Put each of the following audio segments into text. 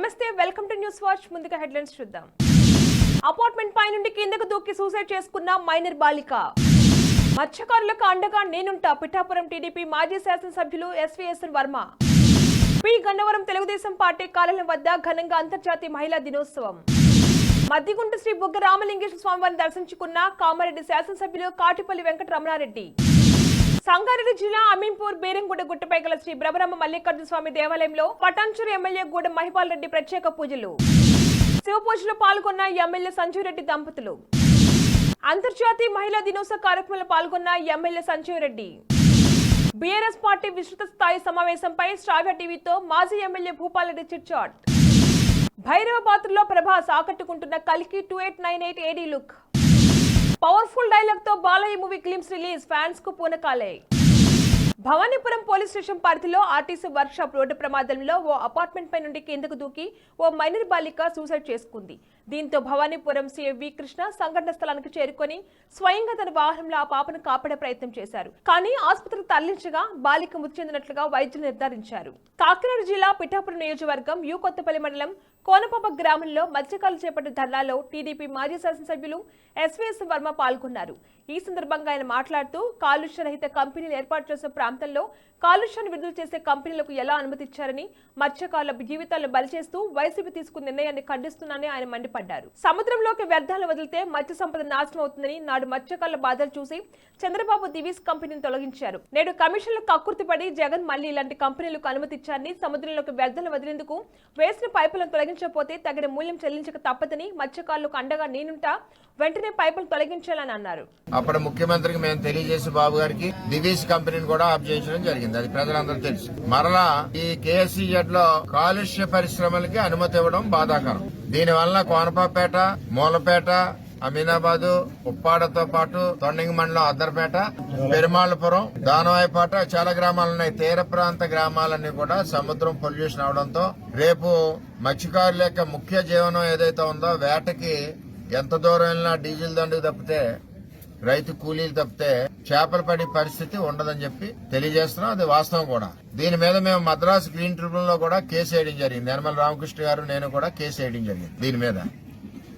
నమస్తే welcome to news watch. ముందుగా headlines చూద్దాం. అపార్ట్మెంట్ పై నుండి కిందకు దూకి సూసైడ్ చేసుకున్న మైనర్ బాలిక. మత్స్యకారులకు అండగా నేనుంటా. పిఠాపురం టీడీపీ మాజీ శాసనసభ్యులు SVSN Varma. P. Gannavaram Telugu Desam party కార్యాలయం వద్ద ఘనంగా అంతర్జాతీయ మహిళా దినోత్సవం. మద్దిగుంట శ్రీ బుగ్గ రామలింగేశ్వర స్వామివారిని దర్శించుకున్న కామారెడ్డి శాసనసభ్యులు కాటిపల్లి వెంకట రమణారెడ్డి సంగారెడ్డి జిల్లా అమీన్పూర్ బీరంగుడ గుట్టపై గల శ్రీ బ్రహ్మరమ్మ మల్లికార్జున స్వామి దేవాలయంలో పటాన్చూరు ఎమ్మెల్యే గూడ మహిపాల్ రెడ్డి ప్రత్యేక పూజలు. శివ పూజలో పాల్గొన్న ఎమ్మెల్యే సంజీవ్ రెడ్డి దంపతులు. అంతర్జాతీయ మహిళా దినోత్సవ కార్యక్రమంలో పాల్గొన్న MLA Sanjeev Reddy BRS party విస్తృత స్థాయి సమావేశంపై శ్రావ్య టీవీతో మాజీ ఎమ్మెల్యే భూపాలరెడ్డి చిట్చాట్. భైరవ పాత్రలో ప్రభాస్ ఆకట్టుకుంటున్న కలికి two eight nine eight AD look. Powerful డైలాగ్తో Balayya movie glimpse release ఫ్యాన్స్కు పూనకాలే. భవానీపురం పోలీస్ స్టేషన్ పరిధిలో ఆర్టీసీ వర్క్ షాప్ రోడ్డు ప్రమాదంలో ఓ అపార్ట్మెంట్ పై నుండి కిందకు దూకి ఓ మైనర్ బాలిక సూసైడ్ చేసుకుంది. దీంతో భవానీపురం సీఎం వి కృష్ణ సంఘటన స్థలానికి చేరుకొని స్వయంగా తన వాహనంలో ఆ పాపను కాపాడే ప్రయత్నం చేశారు. కానీ ఆసుపత్రికి తరలించగా బాలిక మృతి చెందినట్లుగా వైద్యులు నిర్ధారించారు. కాకినాడ జిల్లా పిఠాపురం నియోజకవర్గం యు కొత్తపల్లి మండలం కోనపాప గ్రామంలో మత్స్యకారులు చేపట్టిన ధర్నాలో టీడీపీ మాజీ శాసనసభ్యులు ఎస్వీఎస్ వర్మ పాల్గొన్నారు. ఈ సందర్భంగా ఆయన మాట్లాడుతూ కాలుష్య రహిత కంపెనీలు ఏర్పాటు చేసిన ప్రాంతంలో కాలుష్యాన్ని విడుదల చేసే కంపెనీలకు ఎలా అనుమతిచ్చారని మత్స్యకారుల జీవితాలను బలిచేస్తూ వైసీపీ తీసుకున్న నిర్ణయాన్ని ఖండిస్తున్నానని ఆయన మండిపడ్డారు. సముద్రంలోకి వ్యర్థాలు వదిలితే మత్స్య సంపద నాశనం అవుతుందని నాడు మత్స్యకారుల బాధలు చూసి చంద్రబాబు దివీస్ కంపెనీని తొలగించారు. నేడు కమిషన్లు కక్కుర్తిపడి జగన్ మళ్ళీ ఇలాంటి కంపెనీలకు అనుమతిచ్చారని సముద్రంలోకి వ్యర్థాలు వదిలేందుకు వేసిన పైపులను తొలగి తొలగించకపోతే తగిన మూల్యం చెల్లించక తప్పదని మత్స్యకారులకు అండగా నేనుంటా వెంటనే పైపులు తొలగించాలని అన్నారు. అప్పుడు ముఖ్యమంత్రికి మేము తెలియజేసి బాబు గారికి దివీస్ కంపెనీని కూడా ఆఫ్ చేయించడం జరిగింది. అది ప్రజలందరూ తెలుసు. మరలా ఈ కేసీజెడ్లో కాలుష్య పరిశ్రమలకి అనుమతి ఇవ్వడం బాధాకరం. దీని వల్ల కోనపాపేట మూలపేట అమీనాబాదు ఉప్పాడతో పాటు తొండంగి మండలం అద్దర్పేట పెరుమాళపురం దానవాయపాట చాలా గ్రామాలు ఉన్నాయి. తీర ప్రాంత గ్రామాలన్నీ కూడా సముద్రం పొల్యూషన్ అవడంతో రేపు మత్స్యకారుల యొక్క ముఖ్య జీవనం ఏదైతే ఉందో వేటకి ఎంత దూరం వెళ్ళినా డీజిల్ దండుకు తప్పితే రైతు కూలీలు తప్పితే చేపలు పడే పరిస్థితి ఉండదని చెప్పి తెలియజేస్తున్నాం. అది వాస్తవం కూడా. దీని మీద మేము మద్రాసు గ్రీన్ ట్రిబ్యునల్లో కూడా కేసు వేయడం జరిగింది. నిర్మల రామకృష్ణ గారు నేను కూడా కేసు వేయడం జరిగింది దీని మీద.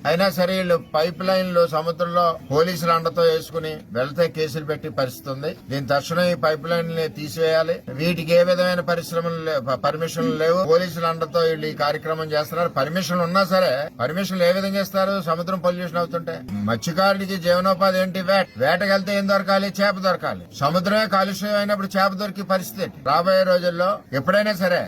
అయినా సరే వీళ్ళు పైప్ లైన్లు సముద్రంలో పోలీసుల అండతో వేసుకుని వెళ్తే కేసులు పెట్టి పరిస్థితి ఉంది. దీని తక్షణం ఈ పైప్ లైన్లు తీసివేయాలి వీటికి ఏ విధమైన పరిశ్రమలు పర్మిషన్లు లేవు. పోలీసుల అండతో వీళ్ళు ఈ కార్యక్రమం చేస్తున్నారు. పర్మిషన్ ఉన్నా సరే పర్మిషన్లు ఏ విధంగా ఇస్తారు? సముద్రం పొల్యూషన్ అవుతుంటే. మత్స్యకారుడికి జీవనోపాధి ఏంటి? వేట. వేటకెళ్తే ఏం దొరకాలి? చేప దొరకాలి. సముద్రమే కాలుష్యం అయినప్పుడు చేప దొరికి పరిస్థితి రాబోయే రోజుల్లో ఎప్పుడైనా సరే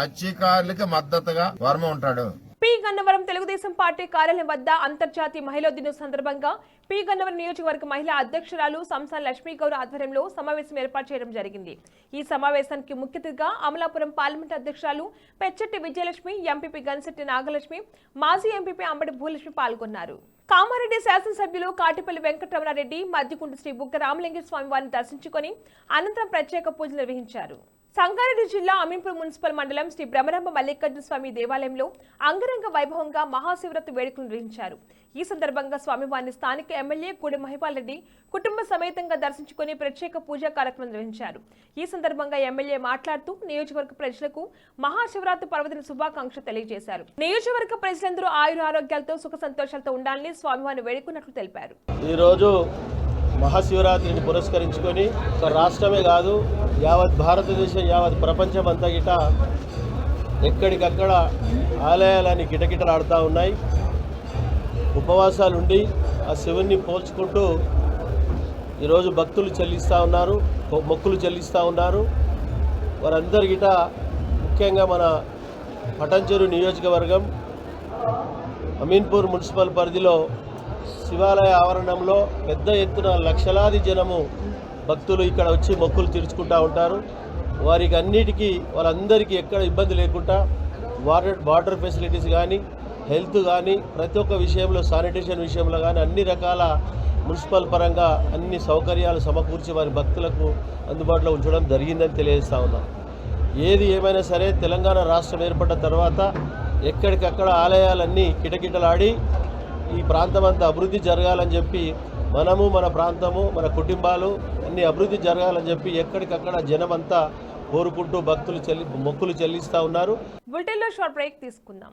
మత్స్యకారులకి మద్దతుగా వర్మ ఉంటాడు. పి గన్నవరం తెలుగుదేశం పార్టీ కార్యాలయం వద్ద అంతర్జాతీయ మహిళా దినం సందర్భంగా పి గన్నవరం నియోజకవర్గ మహిళా అధ్యక్షురాలు సంసాన్ లక్ష్మీ గౌడ్ ఆధ్వర్యంలో సమావేశం ఏర్పాటు చేయడం జరిగింది. ఈ సమావేశానికి ముఖ్య అతిథిగా అమలాపురం పార్లమెంట్ అధ్యక్షురాలు పెచ్చట్టి విజయలక్ష్మి ఎంపీపీ గన్సెట్టి నాగలక్ష్మి మాజీ ఎంపీపీ అంబటి భూలక్ష్మి పాల్గొన్నారు. కామారెడ్డి శాసనసభ్యులు కాటిపల్లి వెంకటరమణారెడ్డి మద్దికుంట శ్రీ బుగ్గ రామలింగేశ్వర స్వామి వారిని దర్శించుకొని అనంతరం ప్రత్యేక పూజలు నిర్వహించారు. సంగారెడ్డి జిల్లా అమీన్పూర్ మున్సిపల్ మండలం శ్రీ బ్రహ్మరంభ మల్లికార్జున స్వామి దేవాలయంలో అంగరంగ వైభవంగా మహాశివరాత్రి వేడుకలు నిర్వహించారు. ఈ సందర్భంగా స్వామివారిని స్థానిక ఎమ్మెల్యే కూడి మహిపాల్ రెడ్డి కుటుంబ సమేతంగా దర్శించుకొని ప్రత్యేక పూజా కార్యక్రమం నిర్వహించారు. ఈ సందర్భంగా ఎమ్మెల్యే మాట్లాడుతూ నియోజకవర్గ ప్రజలకు మహాశివరాత్రి పర్వదిన శుభాకాంక్షలు తెలియజేశారు. నియోజకవర్గ ప్రజలందరూ ఆయుర ఆరోగ్యాలతో సుఖ సంతోషాలతో ఉండాలని స్వామివారిని వేడుకున్నట్లు తెలిపారు. ఈరోజు మహాశివరాత్రిని పురస్కరించుకొని ఒక రాష్ట్రమే కాదు యావత్ భారతదేశం యావత్ ప్రపంచం అంతా గిట ఎక్కడికక్కడ ఆలయాలని కిటకిటలాడుతూ ఉన్నాయి. ఉపవాసాలు ఉండి ఆ శివుణ్ణి పోల్చుకుంటూ ఈరోజు భక్తులు చెల్లిస్తూ ఉన్నారు మొక్కులు చెల్లిస్తూ ఉన్నారు. వారందరి గిట ముఖ్యంగా మన పటంచెరు నియోజకవర్గం అమీన్పూర్ మున్సిపల్ పరిధిలో శివాలయ ఆవరణంలో పెద్ద ఎత్తున లక్షలాది జనము భక్తులు ఇక్కడ వచ్చి మొక్కులు తీర్చుకుంటూ ఉంటారు. వారికి అన్నిటికీ వాళ్ళందరికీ ఎక్కడ ఇబ్బంది లేకుండా వాటర్ వాటర్ ఫెసిలిటీస్ కానీ హెల్త్ కానీ ప్రతి ఒక్క విషయంలో శానిటేషన్ విషయంలో కానీ అన్ని రకాల మున్సిపల్ పరంగా అన్ని సౌకర్యాలు సమకూర్చి వారి భక్తులకు అందుబాటులో ఉంచడం జరిగిందని తెలియజేస్తా ఉన్నాం. ఏది ఏమైనా సరే తెలంగాణ రాష్ట్రం ఏర్పడ్డ తర్వాత ఎక్కడికక్కడ ఆలయాలన్నీ కిటకిటలాడి ఈ ప్రాంతం అంతా అభివృద్ధి జరగాలని చెప్పి మనము మన ప్రాంతము మన కుటుంబాలు అన్ని అభివృద్ధి జరగాలని చెప్పి ఎక్కడికక్కడ జనమంతా కోరుకుంటూ భక్తులు చెల్లి మొక్కులు చెల్లిస్తూ ఉన్నారు. బులెటిన్లో షార్ట్ బ్రేక్ తీసుకుందాం.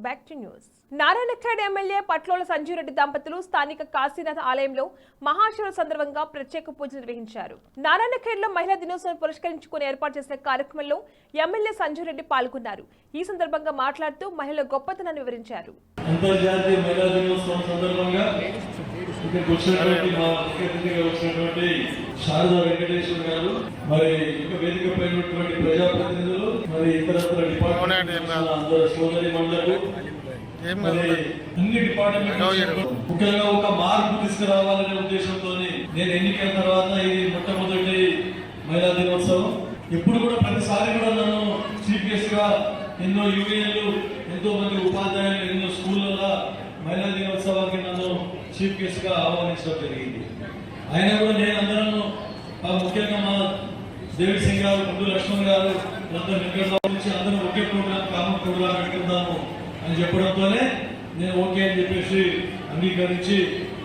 Back to news Narayankhed MLA Patlola Sanjeev Reddy దంపతులు స్థానిక కాశీనాథ్ ఆలయంలో మహాశివ సందర్భంగా ప్రత్యేక పూజలు నిర్వహించారు. నారాయణఖేడ్లో మహిళా దినోత్సవం పురస్కరించుకుని ఏర్పాటు చేసిన కార్యక్రమంలో ఎమ్మెల్యే సంజీవ్ రెడ్డి పాల్గొన్నారు. ఈ సందర్భంగా మాట్లాడుతూ మహిళల గొప్పతనాన్ని వివరించారు. మరి వేదిక ప్రజాప్రతినిధులు సోదరి మండలు అన్ని డిపార్ట్మెంట్ ముఖ్యంగా ఒక మార్పు తీసుకురావాలనే ఉద్దేశంతో నేను ఎన్నికల తర్వాత ఇది మొట్టమొదటి మహిళా దినోత్సవం. ఇప్పుడు కూడా ప్రతిసారి కూడా నన్ను చీఫ్ గెస్ట్గా ఎన్నో యూనియన్లు ఎంతో మంది ఉపాధ్యాయులు ఎన్నో స్కూళ్ళలో మహిళా దినోత్సవానికి నన్ను చీఫ్ గెస్ట్గా ఆహ్వానించడం జరిగింది. అయినా కూడా నేను అందరూ ముఖ్యంగా మా దేవి సింగ్ గారు గుండు లక్ష్మణ్ గారు మొత్తం వెంకటరావు నుంచి అందరూ ఒకే ప్రోగ్రామ్ కామన్ ప్రోగ్రామ్ పెట్టుకుందాము. అని చెప్పడంతోనే నేను ఓకే అని చెప్పేసి అంగీకరించి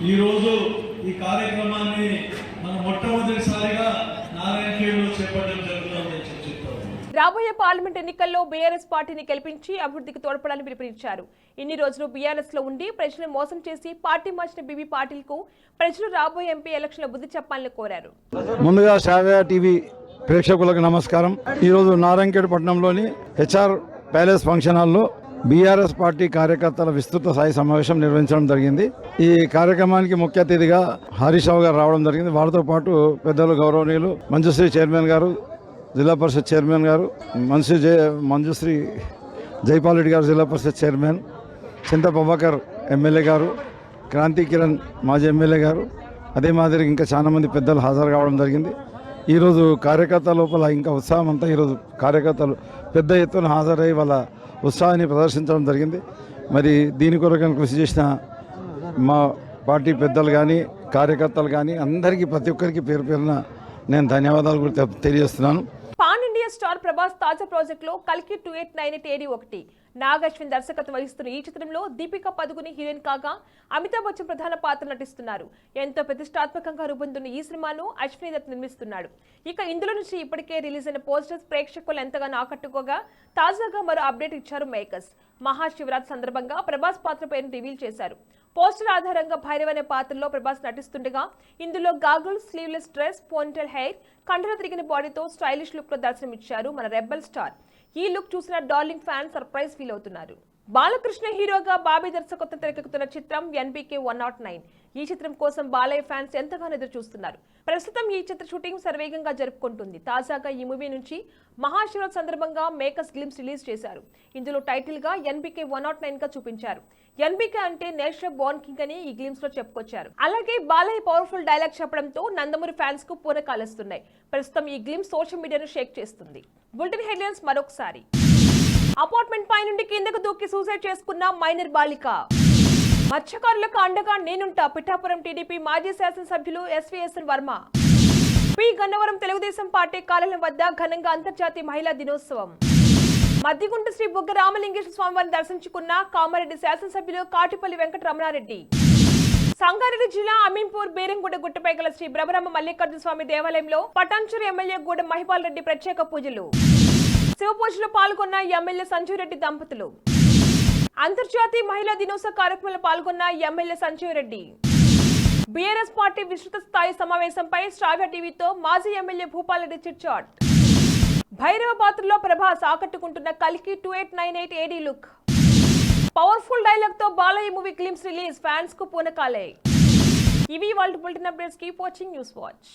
ఈ రోజు ఈ కార్యక్రమాన్ని మనం మొట్టమొదటిసారిగా నారాయణ చేపట్టడం జరుగుతుందని చెప్పి చెప్తాను. రాబోయే పార్లమెంట్ ఎన్నికల్లో బీఆర్ఎస్ పార్టీని గెలిపించి అభివృద్ధికి తోడ్పడాలని పిలుపునిచ్చారు. ఇన్ని రోజులు బీఆర్ఎస్లో ఉండి ప్రజలను మోసం చేసి పార్టీ మార్చిన బీబీ పాటిల్కు ప్రజలు రాబోయే ఎంపీ ఎలక్షన్ బుద్ధి చెప్పాలని కోరారు. ముందుగా శ్రావ్య టీవీ ప్రేక్షకులకు నమస్కారం. ఈరోజు నారాయణఖేడ్ పట్టణంలోని హెచ్ఆర్ ప్యాలెస్ ఫంక్షన్ హాల్లో బీఆర్ఎస్ పార్టీ కార్యకర్తల విస్తృత స్థాయి సమావేశం నిర్వహించడం జరిగింది. ఈ కార్యక్రమానికి ముఖ్య అతిథిగా హరీష్ రావు గారు రావడం జరిగింది. వారితో పాటు పెద్దలు గౌరవనీయులు మంజుశ్రీ చైర్మన్ గారు జిల్లా పరిషత్ చైర్మన్ గారు మంజు మంజుశ్రీ జైపాల్ రెడ్డి గారు జిల్లా పరిషత్ చైర్మన్ చింత ప్రభాకర్ ఎమ్మెల్యే గారు క్రాంతి కిరణ్ మాజీ ఎమ్మెల్యే గారు అదే మాదిరి ఇంకా చాలామంది పెద్దలు హాజరు కావడం జరిగింది. ఈరోజు కార్యకర్త లోపల ఇంకా ఉత్సాహం అంతా ఈరోజు కార్యకర్తలు పెద్ద ఎత్తున హాజరై వాళ్ళ ఉత్సాహాన్ని ప్రదర్శించడం జరిగింది. మరి దీని కొరకు కృషి చేసిన మా పార్టీ పెద్దలు కానీ కార్యకర్తలు కానీ అందరికీ ప్రతి ఒక్కరికి పేరు పేరున నేను ధన్యవాదాలు కూడా తెలియజేస్తున్నాను. ప్రభాస్ తాజా ప్రాజెక్ట్లో కల్కి two eight nine eight AD ఒకటి. నాగశ్విన్ దర్శకత్వం వహిస్తున్న ఈ చిత్రంలో దీపికా పదుకుని హీరోయిన్ కాగా అమితాబ్ బచ్చన్ ప్రధాన పాత్ర నటిస్తున్నారు. ఎంతో ప్రతిష్టాత్మకంగా రూపొందుతున్న ఈ సినిమాను అశ్విని దత్ నిర్మిస్తున్నాడు. ఇక ఇందులో నుంచి ఇప్పటికే రిలీజ్ అయిన పోస్టర్స్ ప్రేక్షకులు ఎంతగానో ఆకట్టుకోగా తాజాగా మరో అప్డేట్ ఇచ్చారు మేకర్స్. మహాశివరాత్రి సందర్భంగా ప్రభాస్ పాత్ర పేరును రివీల్ చేశారు. పోస్టర్ ఆధారంగా భైరవ్ అనే పాత్రలో ప్రభాస్ నటిస్తుండగా ఇందులో goggle sleeveless dress ponytail hair కండలు తిరిగిన బాడీతో స్టైలిష్ లుక్లో దర్శనమిచ్చారు మన రెబల్ స్టార్. ఈ లుక్ చూసిన డార్లింగ్ ఫ్యాన్ సర్ప్రైజ్ ఫీల్ అవుతున్నారు. బాలకృష్ణ హీరోగా బాబీ దర్శకత్వం తెరకెక్కుతున్న చిత్రం ఎన్బీకే వన్ నాట్ నైన్. ఈ చిత్రం కోసం బాలయ్య ఫ్యాన్స్ ఎంతగానో ఎదురు చూస్తున్నారు ప్రస్తుతం ఈ చిత్ర షూటింగ్ సర్వేగంగా జరుపుకుంటుంది. తాజాగా ఈ మూవీ నుంచి మహాశివరాత్రి సందర్భంగా మేకర్స్ గ్లిమ్స్ రిలీజ్ చేశారు. ఇందులో టైటిల్గా ఎన్బీకే వన్ నాట్ నైన్గా చూపించారు. ఎన్బీకే అంటే నేషనల్ బోర్న్ కింగ్ అని ఈ గ్లిమ్స్లో చెప్పుకొచ్చారు. అలాగే బాలయ్య పవర్ఫుల్ డైలాగ్ చెప్పడంతో నందమూరి ఫ్యాన్స్కు పూనకాలేస్తున్నాయి ప్రస్తుతం ఈ గ్లిమ్స్ సోషల్ మీడియాను షేక్ చేస్తుంది. బులెటిన్ హెడ్లైన్స్ మరొకసారి. అపార్ట్మెంట్ పై నుండి కిందకు దూకి సూసైడ్ చేసుకున్న మైనర్ బాలిక. మత్స్యకారులకు అండగా నేనుంటా పిఠాపురం టీడీపీ మాజీ శాసనసభ్యులు SVSN Varma. P. Gannavaram Telugu Desam party కార్యాలయం వద్ద ఘనంగా అంతర్జాతీయ మహిళా దినోత్సవం. మద్దిగుంట శ్రీ బుగ్గ రామలింగేశ్వర స్వామివారిని దర్శించుకున్న కామారెడ్డి శాసనసభ్యులు కాటిపల్లి వెంకట రమణారెడ్డి సంగారెడ్డి జిల్లా అమీన్పూర్ బేరంగూడ గుట్టపై గల శ్రీ బ్రహ్మరామ మల్లికార్జున స్వామి దేవాలయంలో పటాన్చూరు ఎమ్మెల్యే గూడ మహిపాల్ రెడ్డి ప్రత్యేక పూజలు. శివపూజలో పాల్గొన్న ఎమ్మెల్యే సంజీవ్ రెడ్డి దంపతులు. అంతర్జాతీయ మహిళా దినోత్సవ కార్యక్రమంలో పాల్గొన్న MLA Sanjeev Reddy BRS party విస్తృత స్థాయి సమావేశంపై శ్రావ్య టీవీతో మాజీ ఎమ్మెల్యే భూపాలరెడ్డి చిట్చాట్. భైరవ పాత్రలో ప్రభాస్ ఆకట్టుకుంటున్న కలికి two eight nine eight AD look. Powerful డైలాగ్తో Balayya movie glimpse release ఫ్యాన్స్కు పూనకాలే. ఇవి వాళ్ళ bulletin updates keep watching news watch.